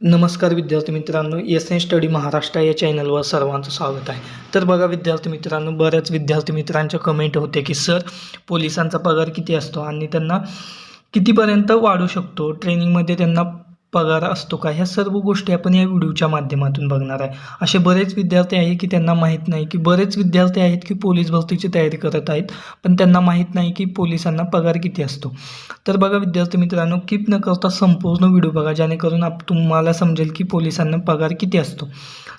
नमस्कार विद्यार्थी मित्रांनो एस एन स्टडी महाराष्ट्र या चॅनलवर सर्वांचं स्वागत आहे. तर बघा विद्यार्थी मित्रांनो बऱ्याच विद्यार्थी मित्रांच्या कमेंट होते की सर पोलिसांचा पगार किती असतो आणि त्यांना कितीपर्यंत वाढू शकतो? ट्रेनिंगमध्ये त्यांना पगार असतो का? ह्या सर्व गोष्टी आपण या व्हिडिओच्या माध्यमातून बघणार आहे. असे बरेच विद्यार्थी आहे की त्यांना माहीत नाही की बरेच विद्यार्थी आहेत की पोलीस भरतीची तयारी करत आहेत पण त्यांना माहीत नाही की पोलिसांना पगार किती असतो. तर बघा विद्यार्थी मित्रांनो कीप न करता संपूर्ण व्हिडिओ बघा जेणेकरून आप तुम्हाला समजेल की पोलिसांना पगार किती असतो.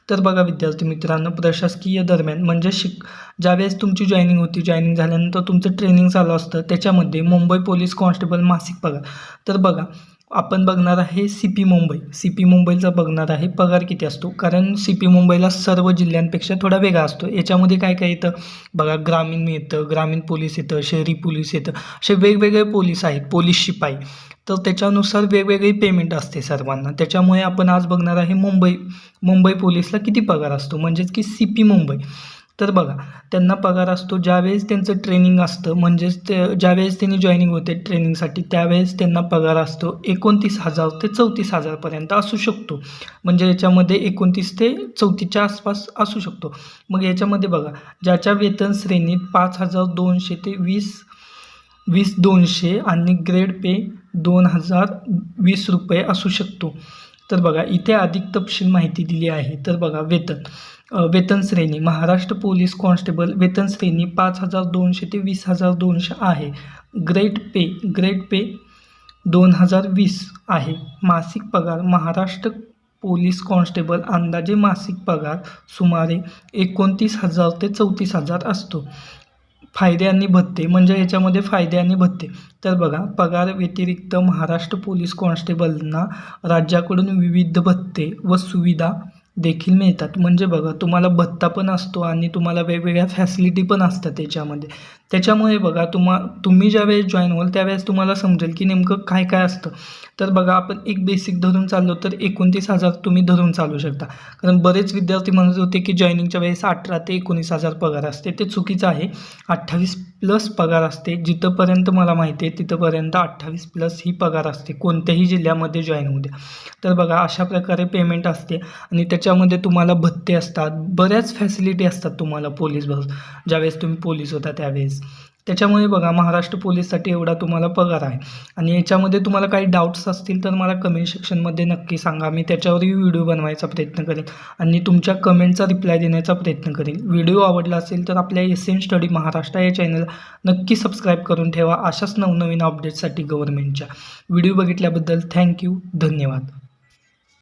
तर बघा विद्यार्थी मित्रांनो प्रशासकीय दरम्यान म्हणजे शिक ज्यावेळेस तुमची जॉईनिंग होती जॉईनिंग झाल्यानंतर तुमचं ट्रेनिंग चालू असतं त्याच्यामध्ये मुंबई पोलीस कॉन्स्टेबल मासिक पगार. तर बघा आपण बघणार आहे C P Mumbai. C P मुंबईचा बघणार आहे. पगार किती असतो? कारण सी पी मुंबईला सर्व जिल्ह्यांपेक्षा थोडा वेगळा असतो. याच्यामध्ये काय काय येतं? बघा ग्रामीण येतं ग्रामीण पोलीस येतं शहरी पोलीस येतं. असे वेगवेगळे पोलीस आहेत पोलीस शिपाई. तर त्याच्यानुसार वेगवेगळी पेमेंट असते सर्वांना. त्याच्यामुळे आपण आज बघणार आहे मुंबई. मुंबई पोलीसला किती पगार असतो? म्हणजेच की सी पी मुंबई. तर बघा त्यांना पगार असतो ज्यावेळेस त्यांचं ट्रेनिंग असतं म्हणजेच ते ज्यावेळेस त्यांनी जॉईनिंग होते ट्रेनिंगसाठी त्यावेळेस त्यांना पगार असतो एकोणतीस हजार ते चौतीस हजारपर्यंत असू शकतो. म्हणजे याच्यामध्ये एकोणतीस ते चौतीसच्या आसपास असू शकतो. मग याच्यामध्ये बघा ज्याच्या वेतन श्रेणीत पाच हजार दोनशे ते वीस वीस दोनशे आणि ग्रेड पे दोन हजार वीस रुपये असू शकतो. तर बघा इथे अधिक तपशील माहिती दिली आहे. तर बघा वेतन. वेतन श्रेणी. महाराष्ट्र पोलीस कॉन्स्टेबल वेतन श्रेणी पाच हजार दोनशे ते वीस हजार दोनशे आहे. ग्रेड पे ग्रेड पे दोन हजार वीस आहे. मासिक पगार. महाराष्ट्र पोलीस कॉन्स्टेबल अंदाजे मासिक पगार सुमारे एकोणतीस हजार ते चौतीस हजार असतो. फायदे आणि भत्ते म्हणजे याच्यामध्ये फायदे आणि भत्ते. तर बघा पगार व्यतिरिक्त महाराष्ट्र पोलीस कॉन्स्टेबलना राज्याकडून विविध भत्ते व सुविधा देखील मिळतात. म्हणजे बघा तुम्हाला भत्ता पण असतो आणि तुम्हाला वेगवेगळ्या फॅसिलिटी पण असतात त्याच्यामध्ये. त्याच्यामुळे बघा तुम्हा तुम्ही ज्यावेळेस जॉईन व्हाल त्यावेळेस तुम्हाला समजेल की नेमकं काय काय असतं. तर बघा आपण एक बेसिक धरून चाललो तर एकोणतीस हजार तुम्ही धरून चालू शकता. कारण बरेच विद्यार्थी म्हणत होते की जॉईनिंगच्या वेळेस अठरा ते एकोणीस हजार पगार असते. ते चुकीचं आहे. अठ्ठावीस प्लस पगार असते जिथंपर्यंत मला माहिती आहे तिथंपर्यंत अठ्ठावीस प्लस ही पगार असते कोणत्याही जिल्ह्यामध्ये जॉईन होऊ द्या. तर बघा अशा प्रकारे पेमेंट असते आणि त्याच्यामध्ये तुम्हाला भत्ते असतात बऱ्याच फॅसिलिटी असतात तुम्हाला पोलीस भर ज्यावेळेस तुम्ही पोलीस होता त्यावेळेस. त्याच्यामुळे बघा महाराष्ट्र पोलीससाठी एवढा तुम्हाला पगार आहे. आणि याच्यामध्ये तुम्हाला काही डाऊट्स असतील तर मला कमेंट सेक्शनमध्ये नक्की सांगा. मी त्याच्यावरही व्हिडिओ बनवायचा प्रयत्न करेन. आणि तुमच्या कमेंटचा रिप्लाय देण्याचा प्रयत्न करेन. व्हिडिओ आवडला असेल तर आपल्या एस एन स्टडी महाराष्ट्र या चॅनलला नक्की सबस्क्राईब करून ठेवा. अशाच नवनवीन अपडेट्ससाठी गव्हर्नमेंटच्या व्हिडिओ बघितल्याबद्दल थँक्यू धन्यवाद.